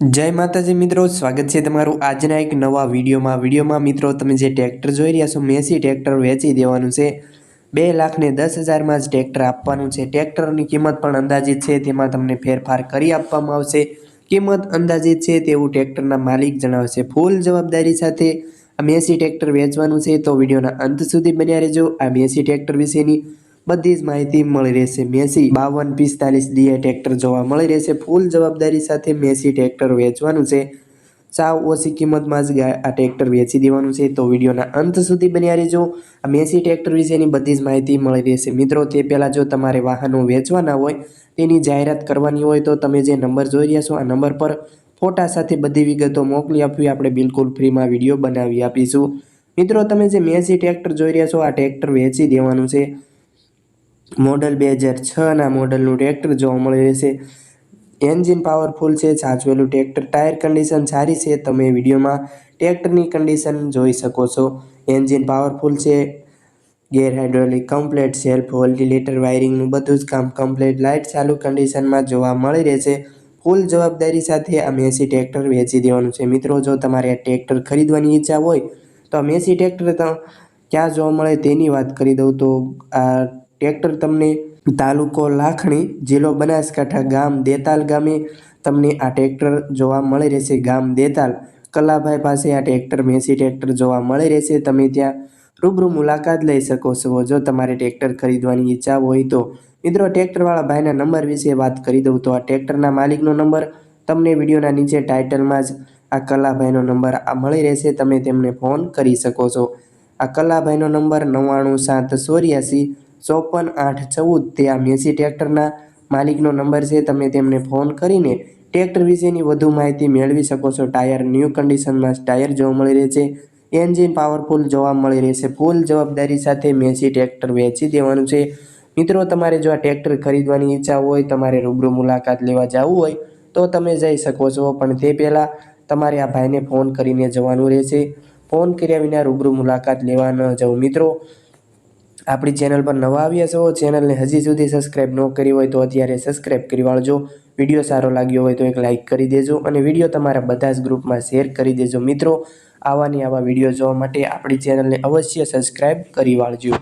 જય માતાજી મિત્રો, સ્વાગત છે તમારું આજના એક નવા વિડીયોમાં. વિડીયોમાં મિત્રો, તમે જે ટ્રેક્ટર જોઈ રહ્યા છો, મેસી ટ્રેક્ટર વેચી દેવાનું છે. બે લાખને દસ હજારમાં જ ટ્રેક્ટર આપવાનું છે. ટ્રેક્ટરની કિંમત પણ અંદાજિત છે, તેમાં તમને ફેરફાર કરી આપવામાં આવશે. કિંમત અંદાજિત છે તેવું ટ્રેક્ટરના માલિક જણાવશે. ફૂલ જવાબદારી સાથે આ મેસી ટ્રેક્ટર વેચવાનું છે. તો વિડીયોના અંત સુધી બન્યા રહેજો. આ મેસી ટ્રેક્ટર વિશેની બધી જ માહિતી મળી રહેશે. મેસી બાવન પિસ્તાલીસ ડીએ ટ્રેક્ટર જોવા મળી રહેશે. ફૂલ જવાબદારી સાથે મેસી ટ્રેક્ટર વેચવાનું છે. સાવ ઓછી કિંમતમાં જ આ ટ્રેક્ટર વેચી દેવાનું છે. તો વિડીયોના અંત સુધી બન્યા રહેજો. આ મેસી ટ્રેક્ટર વિશેની બધી જ માહિતી મળી રહેશે. મિત્રો, તે પહેલાં જો તમારે વાહનો વેચવાના હોય, તેની જાહેરાત કરવાની હોય, તો તમે જે નંબર જોઈ રહ્યા છો, આ નંબર પર ફોટા સાથે બધી વિગતો મોકલી આપવી. આપણે બિલકુલ ફ્રીમાં વીડિયો બનાવી આપીશું. મિત્રો, તમે જે મેસી ટ્રેક્ટર જોઈ રહ્યા છો, આ ટ્રેક્ટર વેચી દેવાનું છે. મોડલ બે હજાર છના મોડલનું ટ્રેક્ટર જોવા મળી રહેશે. એન્જિન પાવરફુલ છે, સાચવેલું ટ્રેક્ટર, ટાયર કન્ડિશન સારી છે, તમે વિડીયોમાં ટ્રેક્ટરની કન્ડિશન જોઈ શકો છો. એન્જિન પાવરફુલ છે, ગેર હાઇડ્રોલિક કમ્પ્લેટ, સેલ્ફ વોલ્ટિલેટર વાયરિંગનું બધું જ કામ કમ્પ્લેટ, લાઇટ ચાલુ કન્ડિશનમાં જોવા મળી રહેશે. ફૂલ જવાબદારી સાથે આ મેસી ટ્રેક્ટર વેચી દેવાનું છે. મિત્રો, જો તમારે આ ટ્રેક્ટર ખરીદવાની ઈચ્છા હોય, તો આ મેસી ટ્રેક્ટર ક્યાં જોવા મળે તેની વાત કરી દઉં તો આ ટ્રેક્ટર તમને તાલુકો લાખણી જિલ્લો બનાસકાંઠા ગામ દેતાલ ગામે તમને આ ટ્રેક્ટર જોવા મળી રહેશે. ગામ દેતાલ કલાભાઈ પાસે આ ટ્રેક્ટર, મેસી ટ્રેક્ટર જોવા મળી રહેશે. તમે ત્યાં રૂબરૂ મુલાકાત લઈ શકો છો. જો તમારે ટ્રેક્ટર ખરીદવાની ઈચ્છા હોય તો મિત્રો ટ્રેક્ટરવાળા ભાઈના નંબર વિશે વાત કરી દઉં તો આ ટ્રેક્ટરના માલિકનો નંબર તમને વિડીયોના નીચે ટાઇટલમાં જ આ કલાભાઈનો નંબર આ મળી રહેશે. તમે તેમને ફોન કરી શકો છો. આ કલાભાઈનો નંબર નવ્વાણું સાત ચોર્યાસી ચોપન આઠ ચૌદ તે આ મેસી ટ્રેક્ટરના માલિકનો નંબર છે. તમે તેમને ફોન કરીને ટ્રેક્ટર વિશેની વધુ માહિતી મેળવી શકો છો. ટાયર ન્યૂ કન્ડિશનમાં ટાયર જોવા મળી રહે છે. એન્જિન પાવરફુલ જોવા મળી રહેશે ફૂલ જવાબદારી સાથે મેસી ટ્રેક્ટર વેચી દેવાનું છે. મિત્રો, તમારે જો આ ટ્રેક્ટર ખરીદવાની ઈચ્છા હોય, તમારે રૂબરૂ મુલાકાત લેવા જવું હોય, તો તમે જઈ શકો છો. પણ તે પહેલાં તમારે આ ભાઈને ફોન કરીને જવાનું રહેશે. ફોન કર્યા વિના રૂબરૂ મુલાકાત લેવા ન જવું મિત્રો આપણી ચેનલ પર નવા આવ્યા છો ચેનલને હજી સુધી સબસ્ક્રાઈબ ન કરી હોય તો અત્યારે સબસ્ક્રાઈબ કરી વાળજો. વીડિયો સારો લાગ્યો હોય તો એક લાઇક કરી દેજો અને વીડિયો તમારા બધા જ ગ્રુપમાં શેર કરી દેજો મિત્રો. આવાની આવા વીડિયો જોવા માટે આપણી ચેનલને અવશ્ય સબસ્ક્રાઈબ કરી વાળજો.